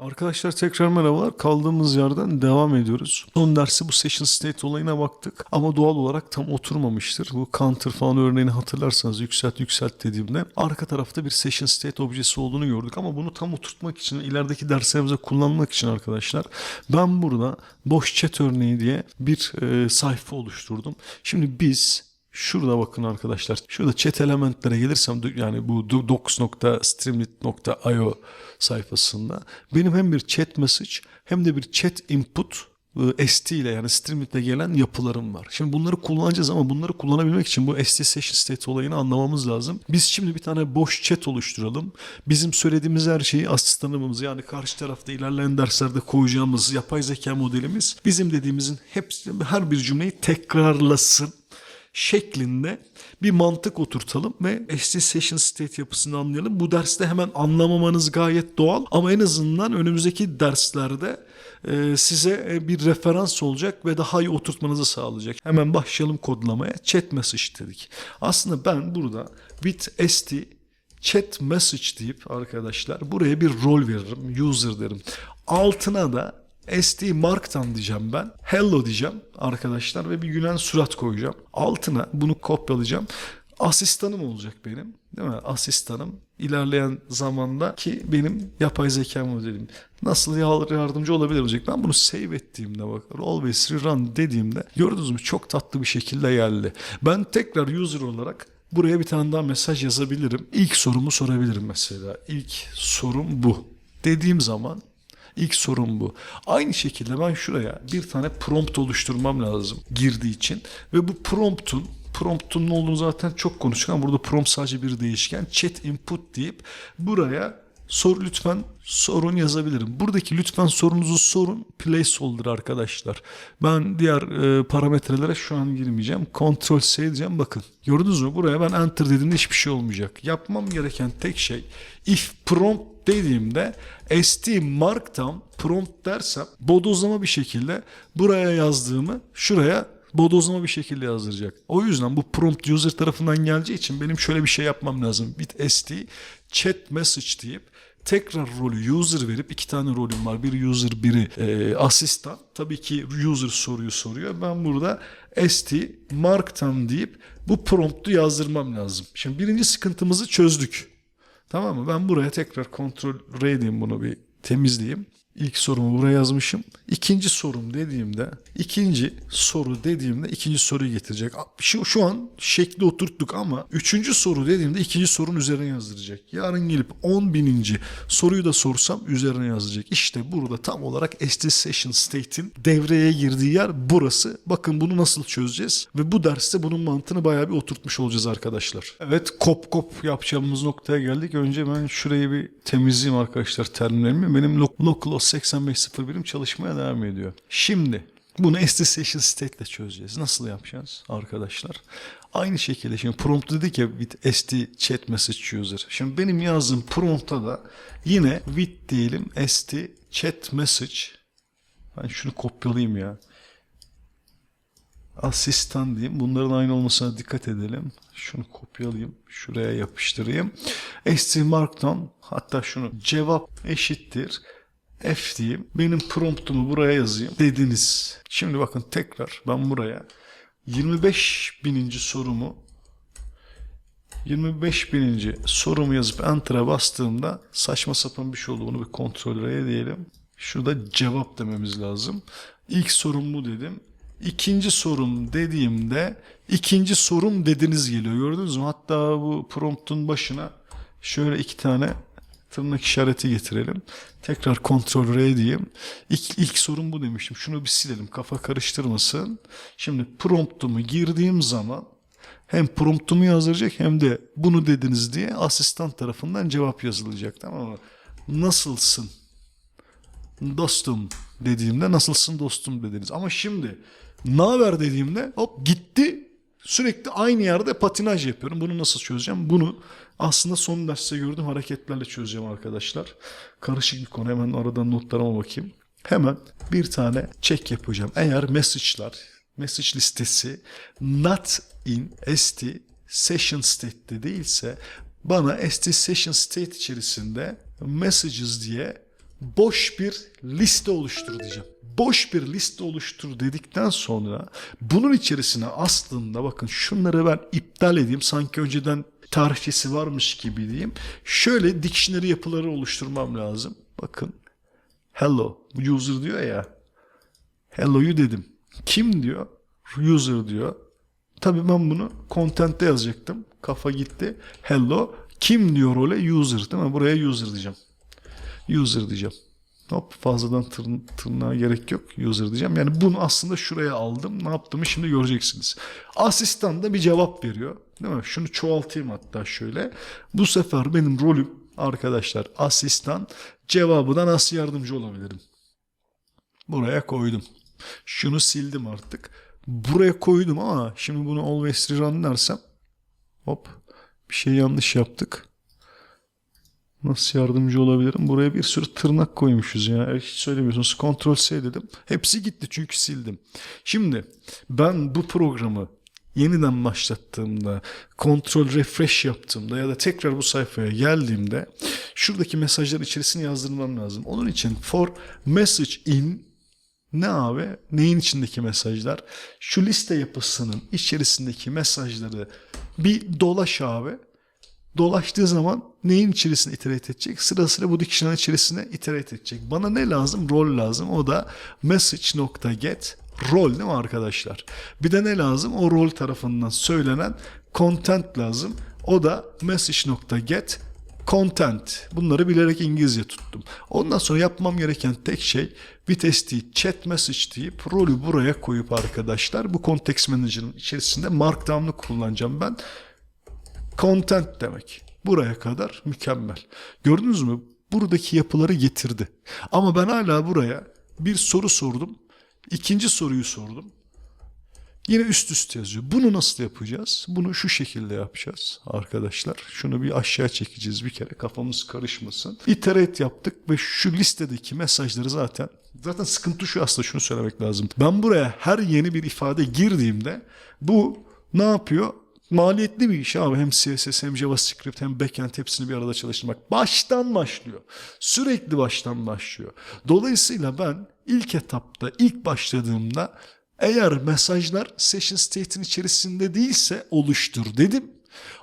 Arkadaşlar tekrar merhabalar. Kaldığımız yerden devam ediyoruz. Son dersi bu session state olayına baktık ama doğal olarak tam oturmamıştır. Bu counter falan örneğini hatırlarsanız yükselt yükselt dediğimde arka tarafta bir session state objesi olduğunu gördük ama bunu tam oturtmak için ilerideki derslerimize kullanmak için arkadaşlar ben burada boş chat örneği diye bir e, sayfa oluşturdum. Şimdi biz Şurada bakın arkadaşlar. Şurada chat elementlere gelirsem yani bu docs.streamlit.io sayfasında benim hem bir chat message hem de bir chat input e, ST ile yani Streamlit'le gelen yapılarım var. Şimdi bunları kullanacağız ama bunları kullanabilmek için bu ST Session State olayını anlamamız lazım. Biz şimdi bir tane boş chat oluşturalım. Bizim söylediğimiz her şeyi asistanımız yani karşı tarafta ilerleyen derslerde koyacağımız yapay zeka modelimiz bizim dediğimizin hepsi her bir cümleyi tekrarlasın şeklinde bir mantık oturtalım ve Session State yapısını anlayalım. Bu derste hemen anlamamanız gayet doğal ama en azından önümüzdeki derslerde e, size e, bir referans olacak ve daha iyi oturtmanızı sağlayacak. Hemen başlayalım kodlamaya. Chat message dedik. Aslında ben burada with ST chat message deyip arkadaşlar buraya bir rol veririm. User derim. Altına da SD Mark'tan diyeceğim ben. Hello diyeceğim arkadaşlar ve bir gülen surat koyacağım. Altına bunu kopyalayacağım. Asistanım olacak benim. Değil mi? Asistanım. ilerleyen zamanda ki benim yapay zeka modelim. Nasıl yardımcı olabilir olacak? Ben bunu save ettiğimde bak always rerun dediğimde gördünüz mü çok tatlı bir şekilde geldi. Ben tekrar user olarak buraya bir tane daha mesaj yazabilirim. İlk sorumu sorabilirim mesela. İlk sorum bu. Dediğim zaman İlk sorun bu. Aynı şekilde ben şuraya bir tane prompt oluşturmam lazım girdiği için. Ve bu promptun promptun ne olduğunu zaten çok konuştuk burada prompt sadece bir değişken. Chat input deyip buraya sor lütfen sorun yazabilirim. Buradaki lütfen sorunuzu sorun placeholder arkadaşlar. Ben diğer e, parametrelere şu an girmeyeceğim. Ctrl C diyeceğim. Bakın gördünüz mü? Buraya ben enter dediğimde hiçbir şey olmayacak. Yapmam gereken tek şey if prompt dediğimde st markdown prompt dersem bodozlama bir şekilde buraya yazdığımı şuraya bodozlama bir şekilde yazdıracak. O yüzden bu prompt user tarafından geleceği için benim şöyle bir şey yapmam lazım. With st chat message deyip tekrar rolü user verip iki tane rolüm var. Biri user, biri e, asistan. Tabii ki user soruyu soruyor. Ben burada st markdown deyip bu promptu yazdırmam lazım. Şimdi birinci sıkıntımızı çözdük. Tamam mı? Ben buraya tekrar kontrol R diyeyim bunu bir temizleyeyim. İlk sorumu buraya yazmışım. İkinci sorum dediğimde, ikinci soru dediğimde ikinci soruyu getirecek. Şu, şu an şekli oturttuk ama üçüncü soru dediğimde ikinci sorun üzerine yazdıracak. Yarın gelip 10 bininci soruyu da sorsam üzerine yazacak. İşte burada tam olarak ST Session State'in devreye girdiği yer burası. Bakın bunu nasıl çözeceğiz ve bu derste bunun mantığını bayağı bir oturtmuş olacağız arkadaşlar. Evet kop kop yapacağımız noktaya geldik. Önce ben şurayı bir temizleyeyim arkadaşlar terimlerimi. Benim lo- local 8501'im çalışmaya devam ediyor. Şimdi bunu Session State ile çözeceğiz. Nasıl yapacağız arkadaşlar? Aynı şekilde şimdi prompt dedik ya with ST chat message user. Şimdi benim yazdığım prompt'a da yine with diyelim ST chat message. Ben şunu kopyalayayım ya. Asistan diyeyim. Bunların aynı olmasına dikkat edelim. Şunu kopyalayayım. Şuraya yapıştırayım. ST Markdown hatta şunu cevap eşittir. F diyeyim. Benim promptumu buraya yazayım dediniz. Şimdi bakın tekrar ben buraya 25 bininci sorumu 25 bininci sorumu yazıp enter'a bastığımda saçma sapan bir şey oldu. Bunu bir kontrol R'ye diyelim. Şurada cevap dememiz lazım. İlk sorum bu dedim. İkinci sorum dediğimde ikinci sorum dediniz geliyor. Gördünüz mü? Hatta bu promptun başına şöyle iki tane tırnak işareti getirelim. Tekrar kontrol R diyeyim. İlk, ilk sorun bu demiştim. Şunu bir silelim. Kafa karıştırmasın. Şimdi promptumu girdiğim zaman hem promptumu yazdıracak hem de bunu dediniz diye asistan tarafından cevap yazılacak. Tamam mı? Nasılsın? Dostum dediğimde nasılsın dostum dediniz. Ama şimdi ne haber dediğimde hop gitti Sürekli aynı yerde patinaj yapıyorum. Bunu nasıl çözeceğim? Bunu aslında son derste gördüğüm hareketlerle çözeceğim arkadaşlar. Karışık bir konu. Hemen aradan notlarıma bakayım. Hemen bir tane check yapacağım. Eğer message'lar, message listesi not in st session state'de değilse bana st session state içerisinde messages diye boş bir liste oluştur diyeceğim. Boş bir liste oluştur dedikten sonra bunun içerisine aslında bakın şunları ben iptal edeyim. Sanki önceden tarihçesi varmış gibi diyeyim. Şöyle dictionary yapıları oluşturmam lazım. Bakın hello user diyor ya. Hello'yu dedim. Kim diyor? User diyor. Tabii ben bunu content'te yazacaktım. Kafa gitti. Hello. Kim diyor role? User değil mi? Buraya user diyeceğim. User diyeceğim. Hop fazladan tırn- tırnağa gerek yok. User diyeceğim. Yani bunu aslında şuraya aldım. Ne yaptığımı şimdi göreceksiniz. Asistan da bir cevap veriyor. Değil mi? Şunu çoğaltayım hatta şöyle. Bu sefer benim rolüm arkadaşlar asistan. Cevabına nasıl yardımcı olabilirim? Buraya koydum. Şunu sildim artık. Buraya koydum ama şimdi bunu always rerun dersem hop bir şey yanlış yaptık. Nasıl yardımcı olabilirim? Buraya bir sürü tırnak koymuşuz ya. Hiç söylemiyorsunuz. Ctrl S dedim. Hepsi gitti çünkü sildim. Şimdi ben bu programı yeniden başlattığımda, kontrol refresh yaptığımda ya da tekrar bu sayfaya geldiğimde şuradaki mesajların içerisine yazdırmam lazım. Onun için for message in ne abi? Neyin içindeki mesajlar? Şu liste yapısının içerisindeki mesajları bir dolaş abi. Dolaştığı zaman neyin içerisine iterate edecek? Sıra sıra bu dictionary içerisine iterate edecek. Bana ne lazım? Rol lazım. O da message.get rol değil mi arkadaşlar? Bir de ne lazım? O rol tarafından söylenen content lazım. O da message.get content. Bunları bilerek İngilizce tuttum. Ondan sonra yapmam gereken tek şey vites değil, chat message deyip rolü buraya koyup arkadaşlar bu context manager'ın içerisinde markdown'u kullanacağım ben. Content demek. Buraya kadar mükemmel. Gördünüz mü? Buradaki yapıları getirdi. Ama ben hala buraya bir soru sordum. İkinci soruyu sordum. Yine üst üste yazıyor. Bunu nasıl yapacağız? Bunu şu şekilde yapacağız arkadaşlar. Şunu bir aşağı çekeceğiz bir kere kafamız karışmasın. İterate yaptık ve şu listedeki mesajları zaten zaten sıkıntı şu aslında şunu söylemek lazım. Ben buraya her yeni bir ifade girdiğimde bu ne yapıyor? Maliyetli bir iş abi. Hem CSS hem JavaScript hem backend hepsini bir arada çalıştırmak. Baştan başlıyor. Sürekli baştan başlıyor. Dolayısıyla ben ilk etapta ilk başladığımda eğer mesajlar session state'in içerisinde değilse oluştur dedim.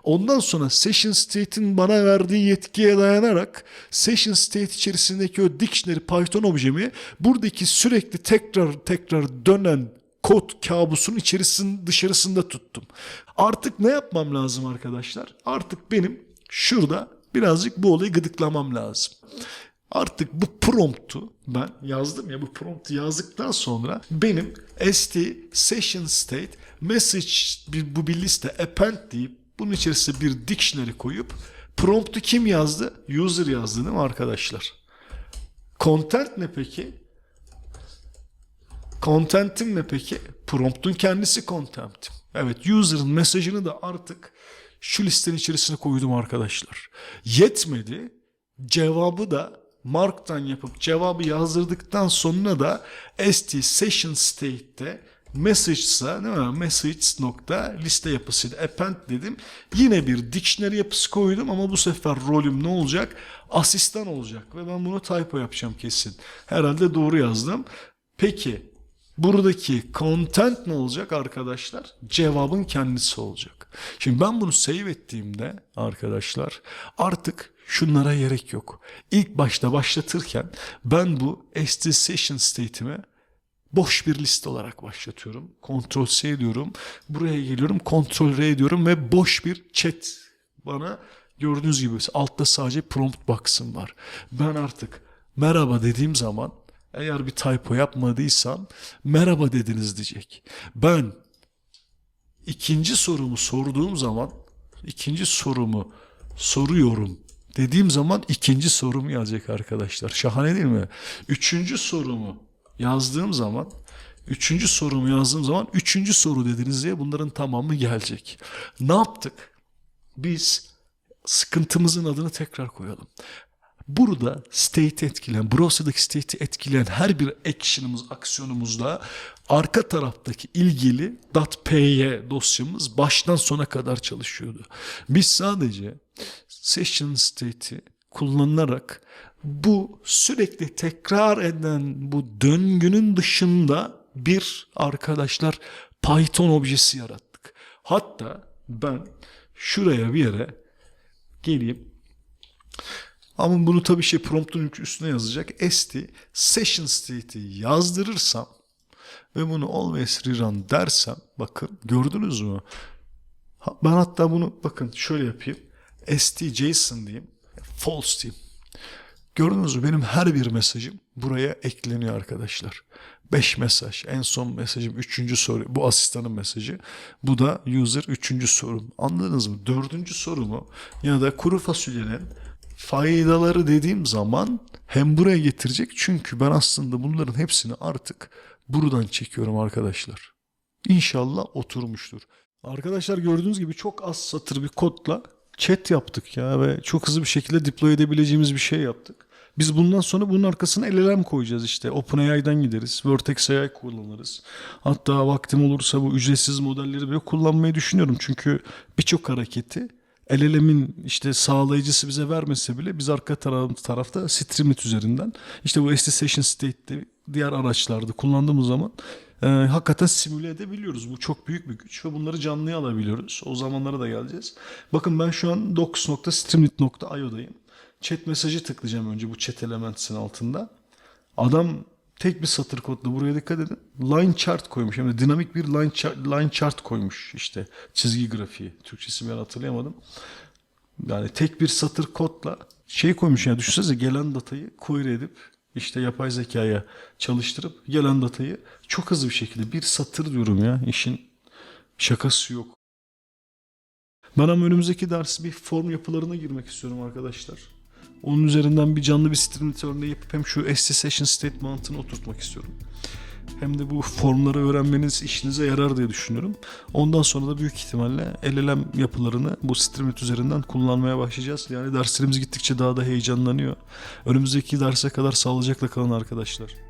Ondan sonra session state'in bana verdiği yetkiye dayanarak session state içerisindeki o dictionary Python objemi buradaki sürekli tekrar tekrar dönen kod kabusun içerisinin dışarısında tuttum. Artık ne yapmam lazım arkadaşlar? Artık benim şurada birazcık bu olayı gıdıklamam lazım. Artık bu promptu ben yazdım ya bu promptu yazdıktan sonra benim st session state message bir, bu bir liste append deyip bunun içerisine bir dictionary koyup promptu kim yazdı? User yazdı değil mi arkadaşlar? Content ne peki? Content'im ne peki? Prompt'un kendisi content'im. Evet user'ın mesajını da artık şu listenin içerisine koydum arkadaşlar. Yetmedi. Cevabı da mark'tan yapıp cevabı yazdırdıktan sonra da st session state'te message'sa değil mi? Messages nokta liste yapısıyla append dedim. Yine bir dictionary yapısı koydum ama bu sefer rolüm ne olacak? Asistan olacak ve ben bunu typo yapacağım kesin. Herhalde doğru yazdım. Peki buradaki content ne olacak arkadaşlar? Cevabın kendisi olacak. Şimdi ben bunu save ettiğimde arkadaşlar artık şunlara gerek yok. İlk başta başlatırken ben bu st session state'imi boş bir liste olarak başlatıyorum. Ctrl C diyorum. Buraya geliyorum. Ctrl R diyorum ve boş bir chat bana gördüğünüz gibi altta sadece prompt box'ım var. Ben artık merhaba dediğim zaman eğer bir typo yapmadıysam merhaba dediniz diyecek. Ben ikinci sorumu sorduğum zaman ikinci sorumu soruyorum dediğim zaman ikinci sorum yazacak arkadaşlar. Şahane değil mi? Üçüncü sorumu yazdığım zaman üçüncü sorumu yazdığım zaman üçüncü soru dediniz diye bunların tamamı gelecek. Ne yaptık? Biz sıkıntımızın adını tekrar koyalım. Burada state etkileyen, browser'daki state'i etkileyen her bir action'ımız, aksiyonumuzda arka taraftaki ilgili .py dosyamız baştan sona kadar çalışıyordu. Biz sadece session state'i kullanılarak bu sürekli tekrar eden bu döngünün dışında bir arkadaşlar Python objesi yarattık. Hatta ben şuraya bir yere geleyim. Ama bunu tabii şey promptun üstüne yazacak. st session state'i yazdırırsam ve bunu always rerun dersem bakın gördünüz mü? Ben hatta bunu bakın şöyle yapayım. st JSON diyeyim. False diyeyim. Gördünüz mü? Benim her bir mesajım buraya ekleniyor arkadaşlar. 5 mesaj. En son mesajım 3. soru. Bu asistanın mesajı. Bu da user 3. sorum. Anladınız mı? 4. sorumu ya da kuru fasulyenin faydaları dediğim zaman hem buraya getirecek. Çünkü ben aslında bunların hepsini artık buradan çekiyorum arkadaşlar. İnşallah oturmuştur. Arkadaşlar gördüğünüz gibi çok az satır bir kodla chat yaptık ya ve çok hızlı bir şekilde deploy edebileceğimiz bir şey yaptık. Biz bundan sonra bunun arkasına LLM koyacağız işte. OpenAI'dan gideriz. Vertex AI kullanırız. Hatta vaktim olursa bu ücretsiz modelleri bile kullanmayı düşünüyorum. Çünkü birçok hareketi LLM'in işte sağlayıcısı bize vermese bile biz arka taraf, tarafta Streamlit üzerinden işte bu ST Session State'de diğer araçlarda kullandığımız zaman e, hakikaten simüle edebiliyoruz. Bu çok büyük bir güç ve bunları canlıya alabiliyoruz. O zamanlara da geleceğiz. Bakın ben şu an docs.streamlit.io'dayım. Chat mesajı tıklayacağım önce bu chat elements'in altında. Adam tek bir satır kodla buraya dikkat edin. Line chart koymuş. Yani dinamik bir line chart, line chart koymuş işte çizgi grafiği. Türkçesi ben hatırlayamadım. Yani tek bir satır kodla şey koymuş yani düşünsenize gelen datayı query edip işte yapay zekaya çalıştırıp gelen datayı çok hızlı bir şekilde bir satır diyorum ya işin şakası yok. Ben ama önümüzdeki ders bir form yapılarına girmek istiyorum arkadaşlar. Onun üzerinden bir canlı bir streamlit örneği yapıp hem şu Session State mantığını oturtmak istiyorum. Hem de bu formları öğrenmeniz işinize yarar diye düşünüyorum. Ondan sonra da büyük ihtimalle LLM yapılarını bu Streamlit üzerinden kullanmaya başlayacağız. Yani derslerimiz gittikçe daha da heyecanlanıyor. Önümüzdeki derse kadar sağlıcakla kalın arkadaşlar.